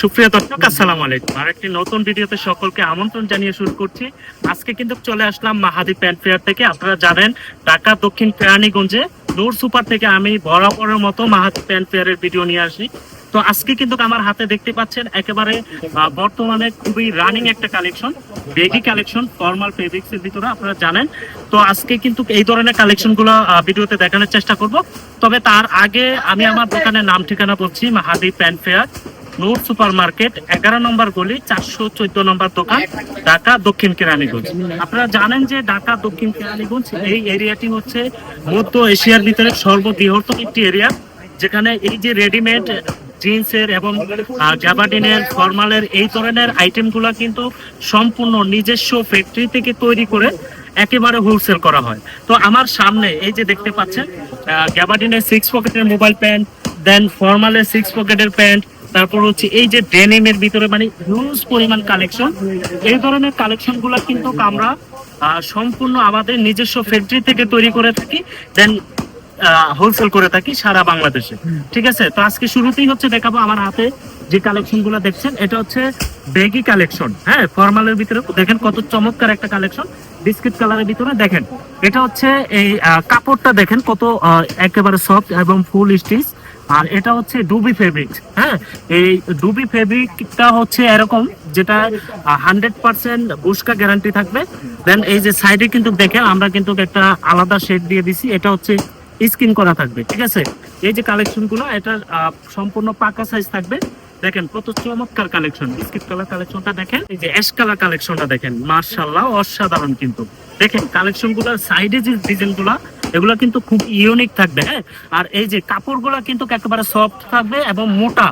সুপ্রিয় দর্শক, আসসালামু আলাইকুম। আর একটি নতুন ভিডিওতে সকলকে আমন্ত্রণ জানিয়ে শুরু করছি। আজকে কিন্তু চলে আসলাম মাহাদি প্যান্ট ফেয়ার থেকে। আপনারা জানেন, ঢাকা দক্ষিণ কেরানীগঞ্জে নূর সুপার থেকে আমি বরাবরের মতো মাহাদি প্যান্ট ফেয়ারের ভিডিও নিয়ে আসি। তো আজকে কিন্তু আমার হাতে দেখতে পাচ্ছেন একেবারে বর্তমানে খুবই রানিং একটা collection, baggy collection, formal fabrics এর ভিতরে, আপনারা জানেন। তো আজকে কিন্তু এই ধরনের কালেকশনগুলো ভিডিওতে দেখানোর চেষ্টা করব। তবে তার আগে আমি আমার দোকানের নাম ঠিকানা বলছি, Mahadi pant fair. Noor super market এগারো নম্বর গলি, চারশো চোদ্দ নম্বর দোকান, ঢাকা দক্ষিণ কেরানীগঞ্জ। আপনারা জানেন যে ঢাকা দক্ষিণ কেরানীগঞ্জ এই এরিয়াটি হচ্ছে মধ্য এশিয়ার ভিতরে সর্ববৃহত্তম একটি এরিয়া, যেখানে এই যে রেডিমেড জিন্সের এবং গ্যাবার্ডিনের ফর্মালের এই ধরনের আইটেম আইটেমগুলো কিন্তু সম্পূর্ণ নিজস্ব ফ্যাক্টরি থেকে তৈরি করে একেবারে হোলসেল করা হয়। তো আমার সামনে এই যে দেখতে পাচ্ছেন গ্যাবার্ডিনের সিক্স পকেটের মোবাইল প্যান্ট দেন ফর্মালের সিক্স পকেটের প্যান্ট তারপর হচ্ছে এই যে ডেনিমের ভিতরে মানে হিউজ পরিমাণ কালেকশন এই ধরনের কালেকশনগুলা কিন্তু আমরা সম্পূর্ণ আমাদের নিজস্ব ফ্যাক্টরি থেকে তৈরি করে থাকি দেন হোলসেল করে থাকি সারা বাংলাদেশে। ঠিক আছে? তো আজকে শুরুতেই হচ্ছে দেখাবো আমার হাতে যে কালেকশনগুলো দেখছেন, এটা হচ্ছে বেগি কালেকশন হ্যাঁ ফর্মালের ভিতরে দেখেন কত চমৎকার একটা কালেকশন বিস্কিট কালারের ভিতরে দেখেন, এটা হচ্ছে এই কাপড়টা দেখেন কত একেবারে সফট এবং ফুল স্টিচ আর এটা হচ্ছে ডুবি ফেব্রিক হ্যাঁ? এই ডুবি ফেব্রিকটা হচ্ছে এরকম, যেটা হান্ড্রেড পার্সেন্ট বুস্কা গ্যারান্টি থাকবে। দেন এই যে সাইডে কিন্তু দেখেন, আমরা কিন্তু একটা আলাদা শেড দিয়ে দিছি, এটা হচ্ছে স্কিন করা থাকবে, ঠিক আছে? এই যে কালেকশনগুলো এটা সম্পূর্ণ পাকা সাইজ থাকবে। দেখেন, কত চমৎকার কালেকশন বিস্কিট কালার কালেকশনটা দেখেন। এই যে অ্যাশ কালার কালেকশনটা দেখেন মার্শাল্লাহ অসাধারণ কিন্তু। দেখেন কালেকশনগুলার সাইডে যে ডিজাইনগুলা এগুলো কিন্তু খুব ইউনিক থাকবে হ্যাঁ? আর এই যে কাপড়গুলো কিন্তু একেবারে সফট থাকবে এবং মোটা।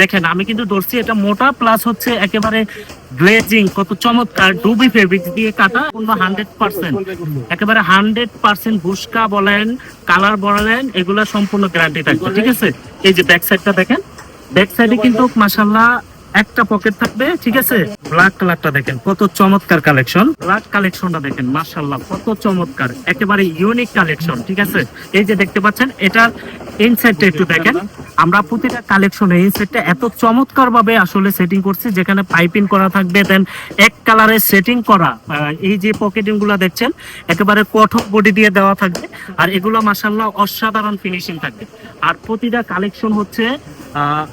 দেখেন, আমি কিন্তু ধরছি এটা মোটা প্লাস হচ্ছে একেবারে গ্লেজিং কত চমৎকার ডুবি ফেব্রিক দিয়ে কাটা হান্ড্রেড পার্সেন্ট একেবারে হান্ড্রেড পার্সেন্ট ভুসকা বলেন কালার বলেন, এগুলো সম্পূর্ণ গ্যারান্টি থাকবে, ঠিক আছে? এই যে ব্যাক সাইডটা দেখেন ব্যাক সাইডে কিন্তু মাসাল্লাহ একটা পকেট থাকবে ঠিক আছে? ব্ল্যাক কালারটা দেখেন কত চমৎকার কালেকশন ব্ল্যাক কালেকশনটা দেখেন মাশাল্লাহ কত চমৎকার। একেবারে ইউনিক কালেকশন ঠিক আছে? এই যে দেখতে পাচ্ছেন এটা ইনসাইডটা একটু দেখেন। আমরা প্রতিটা কালেকশনে ইনসাইডটা এত চমৎকার ভাবে আসলে সেটিং করছি যেখানে পাইপিং করা থাকবে দেন এক কালারের সেটিং করা এই যে পকেটিংগুলা দেখছেন একেবারে কঠোর বডি দিয়ে দেওয়া থাকবে আর এগুলো মাসাল্লাহ অসাধারণ ফিনিশিং থাকবে। আর প্রতিটা কালেকশন হচ্ছে আহ,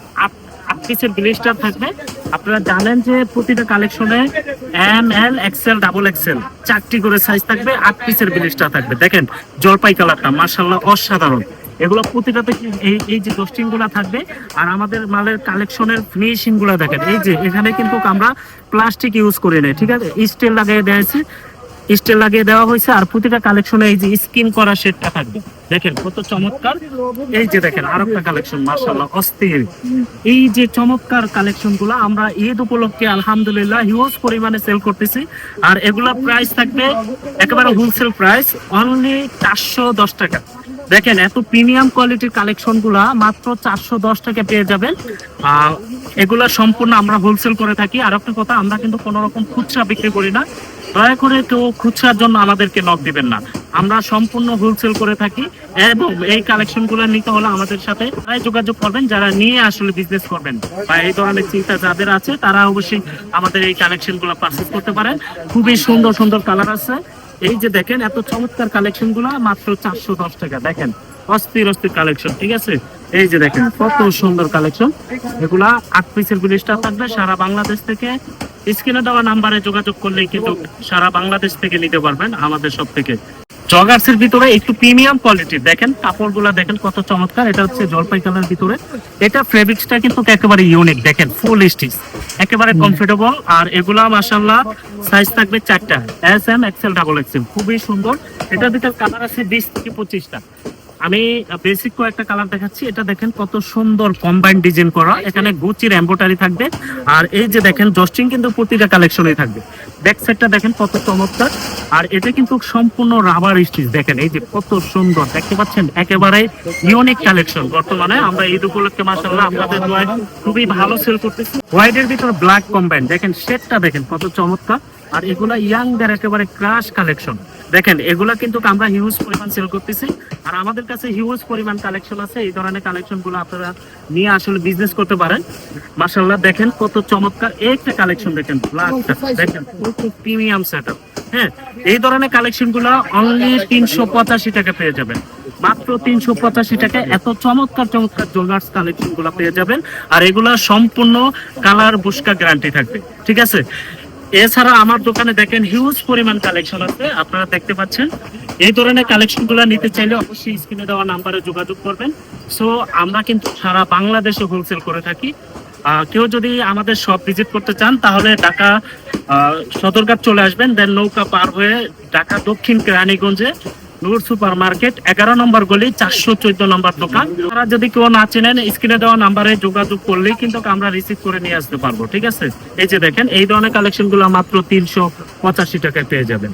পিসের ব্লিস্টার থাকবে। আপনারা জানেন যে প্রতিটা কালেকশনে M L XL double XL চারটি করে সাইজ থাকবে, আট পিসের ব্লিস্টার থাকবে। দেখেন, জলপাই কালারটা মার্শাল্লাহ অসাধারণ। এগুলো প্রতিটাতে এই এই যে ডোস্টিংগুলা থাকবে, আর আমাদের মালের কালেকশনের ফিনিশিংগুলা দেখেন, এই যে এখানে কিন্তু আমরা প্লাস্টিক ইউজ করি না ঠিক আছে? স্টিল লাগিয়ে দিয়েছি স্টিল লাগিয়ে দেওয়া হয়েছে, আর প্রতিটা কালেকশনে এই যে স্কিন করা সেটটা থাকবে। দেখেন কত চমৎকার। এই যে দেখেন আরও একটা কালেকশন মার্শাল্লাহ অস্থির। এই যে চমৎকার কালেকশনগুলো আমরা ঈদ উপলক্ষে, আলহামদুলিল্লাহ হিউজ পরিমাণে সেল করতেছি। আর এগুলা প্রাইস থাকবে একেবারে হোলসেল প্রাইস অনলি চারশো দশ টাকা। দেখেন এত প্রিমিয়াম কোয়ালিটির কালেকশনগুলা মাত্র চারশো দশ টাকা পেয়ে যাবেন। এগুলা সম্পূর্ণ আমরা হোলসেল করে থাকি। আর একটা কথা, আমরা কিন্তু কোনো রকম খুচরা বিক্রি করি না। দয়া করে কেউ খুচরার জন্য আমাদেরকে নক দিবেন না। আমরা সম্পূর্ণ হোলসেল করে থাকি এবং এই কালেকশনগুলো নিতে হলে আমাদের সাথে যোগাযোগ করবেন, যারা নিয়ে আসলে বিজনেস করবেন বা এই ধরনের চিন্তা যাদের আছে, তারা অবশ্যই আমাদের এই কালেকশনগুলো পারচেস করতে পারেন। খুবই সুন্দর সুন্দর কালার আছে। এই যে দেখেন, এত চমৎকার কালেকশনগুলো মাত্র চারশো দশ টাকা। দেখেন, অস্থির অস্থির কালেকশন ঠিক আছে? এই যে দেখেন, কত সুন্দর কালেকশন এগুলা আট পিসের গুলিশটা থাকবে, সারা বাংলাদেশ থেকে। স্ক্রিনে দেওয়া নাম্বারে যোগাযোগ করলেই কিন্তু সারা বাংলাদেশ থেকে নিতে পারবেন আমাদের সব থেকে জগার্স এর ভিতরে একটু প্রিমিয়াম কোয়ালিটির দেখেন, কাপড়গুলা দেখেন কত চমৎকার। এটা হচ্ছে জলপাই কালার ভিতরে। এটা ফেব্রিক্সটা কিন্তু একেবারে ইউনিক দেখেন ফুল স্টিচ একেবারে কমফোর্টেবল আর এগুলা মাসাল্লাহ সাইজ থাকবে চারটা S M XL double XL খুবই সুন্দর। এটার ভিতরে কালার আছে বিশ থেকে পঁচিশটা। আমি বেসিক কয়েকটা কালার দেখাচ্ছি। এটা দেখেন কত সুন্দর কম্বাইন ডিজাইন করা। এখানে গুচির এম্বোটারি থাকবে। আর এই যে দেখেন জস্টিং কিন্তু প্রতিটা কালেকশনে থাকবে। ব্যাক সাইডটা দেখেন কত চমৎকার। আর এটা কিন্তু সম্পূর্ণ রাবার স্টিচ দেখেন এই যে কত সুন্দর। দেখতে পাচ্ছেন? একেবারে ইউনিক কালেকশন বর্তমানে। আমরা ঈদ উপলক্ষে মাসাল্লাহ দোয়ায় খুবই ভালো সেল করতেছি। হোয়াইটের ভিতরে ব্ল্যাক কম্বাইন দেখেন শেডটা দেখেন কত চমৎকার। আর এগুলা ইয়াংদের একেবারে ক্রাশ কালেকশন দেখেন, এগুলা কিন্তু আমরা হিউজ পরিমাণ সেল করতেছি। আর আমাদের কাছে হিউজ পরিমাণ কালেকশন আছে। এই ধরনের কালেকশনগুলো আপনারা নিয়ে আসলে বিজনেস করতে পারেন। মাসাল্লাহ দেখেন কত চমৎকার। একটা কালেকশন দেখেন দেখেন প্রিমিয়াম সেটআপ হ্যাঁ এই ধরনের কালেকশনগুলো অনলি তিনশো পঁচাশি টাকা পেয়ে যাবেন। মাত্র তিনশো পঁচাশি টাকায় এত চমৎকার চমৎকার জুয়েলার্স কালেকশনগুলো পেয়ে যাবেন। আর এগুলা সম্পূর্ণ কালার বুস্কা গ্যারান্টি থাকবে। ঠিক আছে? এছাড়া আমার দোকানে দেখেন হিউজ পরিমাণ কালেকশন আছে। আপনারা দেখতে পাচ্ছেন। এই ধরনের কালেকশনগুলা নিতে চাইলে অবশ্যই স্ক্রিনে দেওয়া নাম্বারে যোগাযোগ করবেন। সো আমরা কিন্তু সারা বাংলাদেশে হোলসেল করে থাকি। কেউ যদি আমাদের সব ভিজিট করতে চান, তাহলে ঢাকা সদরঘাট চলে আসবেন। দেন নৌকা পার হয়ে ঢাকা দক্ষিণ কেরানীগঞ্জে নূর সুপার মার্কেট এগারো নম্বর গলি, চারশো চোদ্দ নম্বর দোকান। তারা যদি কেউ না চেনেন, স্ক্রিনে দেওয়া নাম্বারে যোগাযোগ করলেই কিন্তু আমরা রিসিভ করে নিয়ে আসতে পারব, ঠিক আছে? এই যে দেখেন, এই ধরনের কালেকশনগুলো মাত্র তিনশো পঁচাশি টাকায় পেয়ে যাবেন।